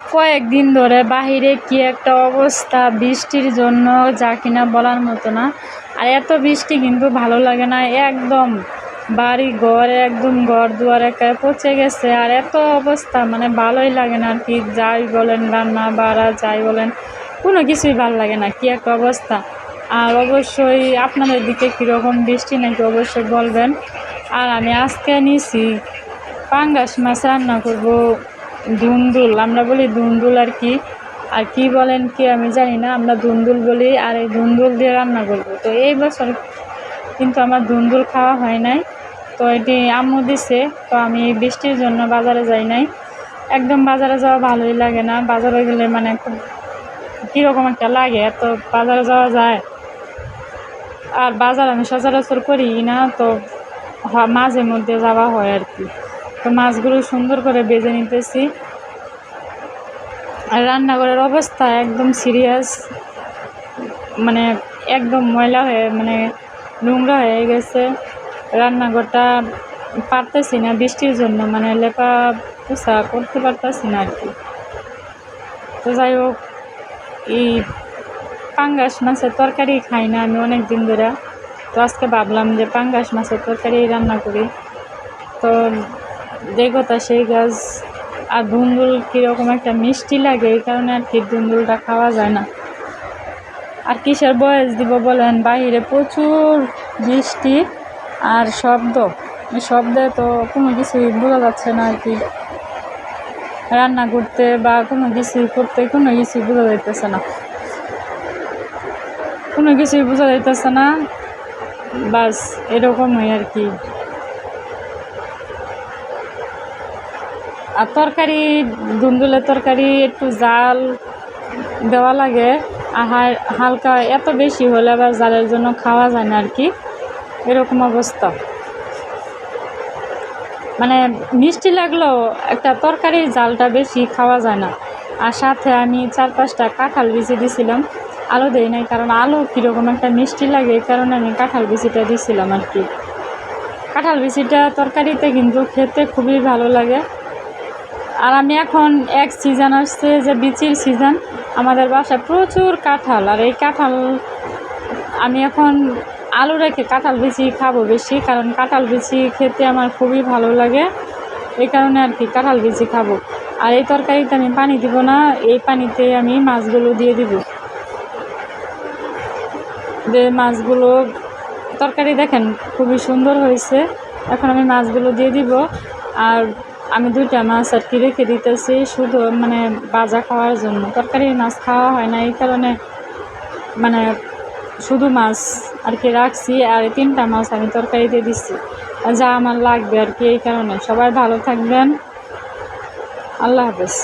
কয়েকদিন ধরে বাহিরে কি একটা অবস্থা, বৃষ্টির জন্য যা কিনা বলার মতো না। আর এত বৃষ্টি কিন্তু ভালো লাগে না, একদম বাড়ি ঘর একদম ঘর দুয়ার একেবারে পচে গেছে। আর এত অবস্থা মানে ভালোই লাগে না আর কি, যাই বলেন রান্না বাড়া, যাই বলেন, কোনো কিছুই ভালো লাগে না, কি একটা অবস্থা। আর অবশ্যই আপনাদের দিকে কীরকম বৃষ্টি নাকি অবশ্যই বলবেন। আর আমি আজকে নিছি পাঙ্গাস মাছ রান্না করব। দুন্দুল, আমরা বলি দুন্দুল আর কি। আর কি বলেন কি আমি জানি না, আমরা দুন্দুল বলি আর এই দুন্দুল দিয়ে রান্না করব। তো এই বছর কিন্তু আমার দুন্দুল খাওয়া হয় নাই। তো এটি আম্মু দিছে, তো আমি বৃষ্টির জন্য বাজারে যাই নাই। একদম বাজারে যাওয়া ভালোই লাগে না। বাজারে গেলে মানে খুব কীরকম একটা লাগে তো বাজারে যাওয়া যায়। আর বাজার আমি সচরাচর করি না, তো মাঝে মধ্যে যাওয়া হয় আর কি। তো মাছগুলো সুন্দর করে বেজে নিতেছি। আর রান্নাঘরের অবস্থা একদম সিরিয়াস মানে একদম ময়লা হয়ে মানে নোংরা হয়ে গেছে। রান্নাঘরটা পারতেছি না বৃষ্টির জন্য মানে লেপা পোছা করতে পারতেছি না আর কি তো যাই হোক, এই পাঙ্গাস মাছের তরকারি খাই না আমি অনেক দিন ধরে। তো আজকে ভাবলাম যে পাঙ্গাস মাছের তরকারি রান্না করি। তো দেখো তা সেই গাছ আর ধুন্দুল কীরকম একটা মিষ্টি লাগে, এই কারণে আর কি ধুন্দুলটা খাওয়া যায় না। আর কিসের বয়স দিব বলেন? বাইরে প্রচুর বৃষ্টি আর শব্দ। শব্দে তো কোনো কিছুই বোঝা যাচ্ছে না আর কি। রান্না করতে বা কোনো কিছুই করতে কোনো কিছুই বোঝা যাইতেছে না। কোনো কিছুই বোঝা যাইতেছে না। বাস এরকমই আর কি। আর তরকারি ধুন্দুলের তরকারি, একটু জাল দেওয়া লাগে। আর হালকা এত বেশি হলে আবার জালের জন্য খাওয়া যায় না আর কি এরকম অবস্থা। মানে মিষ্টি লাগলেও একটা তরকারির জালটা বেশি খাওয়া যায় না। আর সাথে আমি চার পাঁচটা কাঁঠাল বিচি দিছিলাম। আলু দেই নাই কারণ আলু কীরকম একটা মিষ্টি লাগে এই কারণে আমি কাঁঠাল বিচিটা দিছিলাম আর কি কাঁঠাল বিচিটা তরকারিতে কিন্তু খেতে খুবই ভালো লাগে। আর আমি এখন এক সিজন আসছে, যে বিচির সিজন আমাদের বাসায় প্রচুর কাঁঠাল, আর এই কাঁঠাল আমি এখন আলু রেখে কাঁঠাল বিচি খাব বেশি, কারণ কাঁঠাল বিচি খেতে আমার খুবই ভালো লাগে। এই কারণে আর কি কাঁঠাল বিচি খাব। আর এই তরকারিতে আমি পানি দিব না, এই পানিতে আমি মাছগুলো দিয়ে দিব। যে মাছগুলো, তরকারি দেখেন খুবই সুন্দর হয়েছে। এখন আমি মাছগুলো দিয়ে দিব। আর আমি দুইটা মাছ আর কি রেখে দিতেছি, শুধু মানে বাজা খাওয়ার জন্য। তরকারি মাছ খাওয়া হয় না, এই কারণে মানে শুধু মাছ আর কি রাখছি আর তিনটা মাছ আমি তরকারিতে দিচ্ছি। যা আমার লাগবে আর কি এই কারণে। সবাই ভালো থাকবেন। আল্লাহ হাফেজ।